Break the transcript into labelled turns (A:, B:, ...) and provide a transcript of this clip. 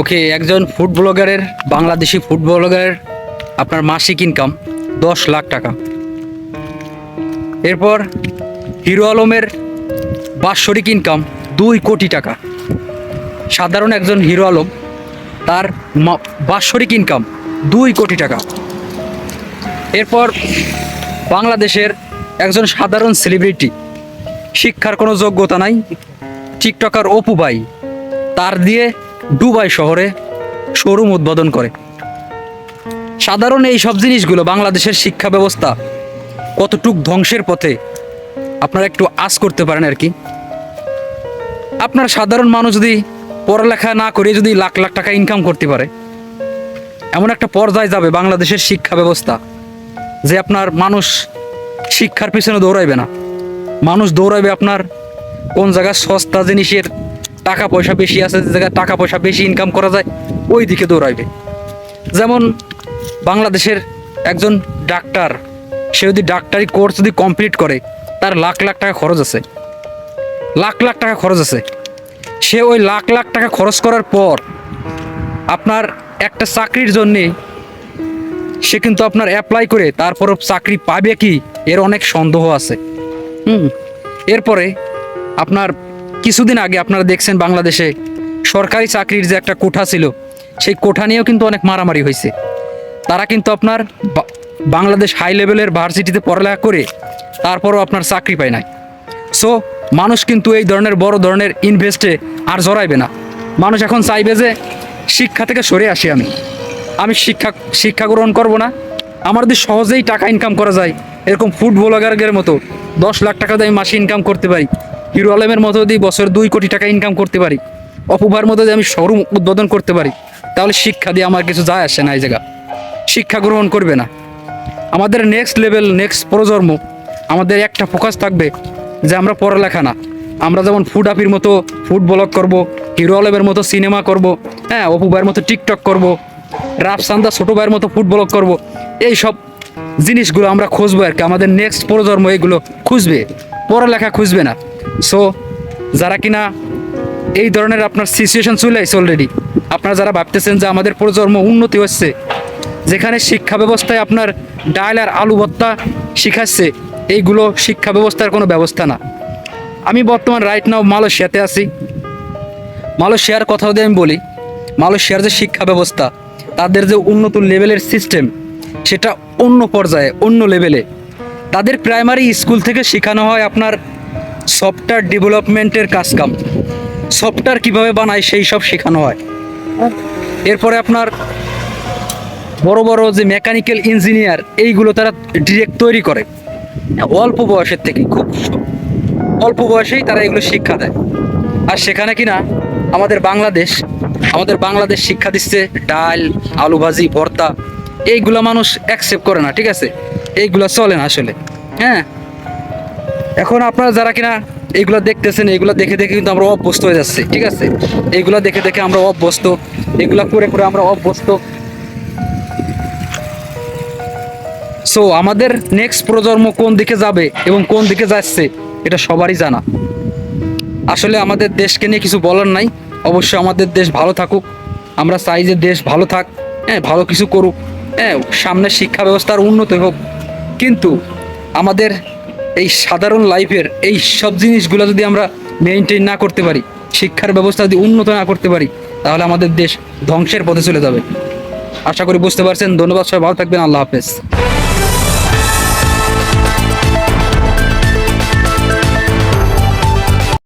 A: ওকে, একজন ফুড ব্লগারের, বাংলাদেশি ফুড ব্লগারের আপনার মাসিক ইনকাম দশ লাখ টাকা। এরপর হিরো আলমের বাৎসরিক ইনকাম দুই কোটি টাকা। সাধারণ একজন হিরো আলম, তার বাৎসরিক ইনকাম দুই কোটি টাকা। এরপর বাংলাদেশের একজন সাধারণ সেলিব্রিটি শিক্ষার কোনো যোগ্যতা নাই, টিকটকার অপু ভাই, তার দিয়ে দুবাই শহরে শোরুম উদ্বোধন করে। সাধারণ এই সব জিনিসগুলো বাংলাদেশের শিক্ষা ব্যবস্থা কতটুক ধ্বংসের পথে আপনারা একটু আশ করতে পারেন আর কি। আপনার সাধারণ মানুষ যদি পড়ালেখা না করে যদি লাখ লাখ টাকা ইনকাম করতে পারে, এমন একটা পর্যায়ে যাবে বাংলাদেশের শিক্ষা ব্যবস্থা যে আপনার মানুষ শিক্ষার পিছনে দৌড়াইবে না। মানুষ দৌড়াইবে আপনার কোন জায়গায় সস্তা জিনিসের টাকা পয়সা বেশি আছে, যে জায়গায় টাকা পয়সা বেশি ইনকাম করা যায় ওই দিকে দৌড়াইবে। যেমন বাংলাদেশের একজন ডাক্তার সে যদি ডাক্তারি কোর্স যদি কমপ্লিট করে, তার লাখ লাখ টাকা খরচ আছে। লাখ লাখ টাকা খরচ আছে। সে ওই লাখ লাখ টাকা খরচ করার পর, আপনার একটা চাকরির জন্যে সে কিন্তু আপনার অ্যাপ্লাই করে তারপরও চাকরি পাবে কি? এর অনেক সন্দেহ আছে। হুম। এরপরে আপনার কিছুদিন আগে আপনারা দেখছেন বাংলাদেশে সরকারি চাকরির যে একটা কোঠা ছিল, সেই কোঠা নিয়েও কিন্তু অনেক মারামারি হয়েছে। তারা কিন্তু আপনার বাংলাদেশ হাই লেভেলের ভার্সিটিতে পড়ালেখা করে তারপরও আপনার চাকরি পায় নাই। সো মানুষ কিন্তু এই ধরনের বড় ধরনের ইনভেস্টে আর জড়াইবে না। মানুষ এখন চাইবে যে শিক্ষা থেকে সরে আসি আমি। আমি শিক্ষা শিক্ষা গ্রহণ করব না। আমার যদি সহজেই টাকা ইনকাম করা যায়, এরকম ফুড ব্লগারের মতো দশ লাখ টাকা দিয়ে আমি মাসে ইনকাম করতে পারি হিরো আলমের মতো যদি বছর দুই কোটি টাকা ইনকাম করতে পারি, অপুভার মতো যদি আমি শোরুম উদ্বোধন করতে পারি, তাহলে শিক্ষা দিয়ে আমার কিছু যায় আসে না এই জায়গা। শিক্ষা গ্রহণ করবে না। আমাদের নেক্সট লেভেল নেক্সট প্রজন্ম, আমাদের একটা ফোকাস থাকবে যে আমরা পড়ালেখা না। আমরা যেমন ফুড আপির মতো ফুড ব্লগ করব, হিরো আলমের মতো সিনেমা করব হ্যাঁ অপু ভাইয়ের মতো টিকটক করব, রাফসান্দা ছোটো ভাইয়ের মতো ফুড ব্লগ করব এই সব জিনিসগুলো আমরা খুঁজবো আর কি। আমাদের নেক্সট প্রজন্ম এগুলো খুঁজবে। পড়ালেখা খুঁজবে না। সো যারা কিনা এই ধরনের আপনার সিচুয়েশন চলে আসছে অলরেডি আপনারা যারা ভাবতেছেন যে আমাদের প্রজন্ম উন্নতি হচ্ছে, যেখানে শিক্ষা ব্যবস্থায় আপনার ডাল আর আলু ভত্তা শিখাচ্ছে, এইগুলো শিক্ষা ব্যবস্থার কোনো ব্যবস্থা না। আমি বর্তমান রাইট নাও মালয়েশিয়াতে আছি। মালয়েশিয়ার কথা যদি আমি বলি, মালয়েশিয়ার যে শিক্ষা ব্যবস্থা, তাদের যে উন্নত লেভেলের সিস্টেম সেটা অন্য পর্যায়ে, অন্য লেভেলে তাদের প্রাইমারি স্কুল থেকে শেখানো হয় আপনার সফটওয়্যার ডেভেলপমেন্টের কাজকাম। সফটওয়্যার কীভাবে বানায় সেই সব শেখানো হয়। এরপরে আপনার বড় বড় যে মেকানিক্যাল ইঞ্জিনিয়ার এইগুলো তারা ডিরেক্ট তৈরি করে। অল্প বয়সের থেকে খুব অল্প বয়সেই তারা এগুলো শিক্ষা দেয়। আর সেখানে কিনা আমাদের বাংলাদেশ আমাদের বাংলাদেশ শিক্ষা দিচ্ছে ডাল আলু ভাজি ভর্তা। এইগুলো মানুষ অ্যাকসেপ্ট করে না, ঠিক আছে? এইগুলো চলে না আসলে হ্যাঁ? এখন আপনারা যারা কিনা এইগুলো দেখতেছেন, এইগুলো দেখে দেখে কিন্তু আমরা অভ্যস্ত হয়ে যাচ্ছি, ঠিক আছে? এইগুলো দেখে দেখে আমরা অভ্যস্ত এগুলো করে করে আমরা অভ্যস্ত। সো আমাদের নেক্সট প্রজন্ম কোন দিকে যাবে এবং কোন দিকে যাচ্ছে, এটা সবারই জানা। আসলে আমাদের দেশকে নিয়ে কিছু বলার নাই, অবশ্যই আমাদের দেশ ভালো থাকুক, আমরা চাই যে দেশ ভালো থাক হ্যাঁ ভালো কিছু করুক। হ্যাঁ সামনে শিক্ষা ব্যবস্থার উন্নতি হোক। কিন্তু আমাদের এই সাধারণ লাইফের এই সব জিনিসগুলো যদি আমরা মেনটেন না করতে পারি, শিক্ষার ব্যবস্থা যদি উন্নত না করতে পারি, তাহলে আমাদের দেশ ধ্বংসের পথে চলে যাবে। আশা করি বুঝতে পারছেন। ধন্যবাদ সবাই, ভালো থাকবেন। আল্লাহ হাফেজ।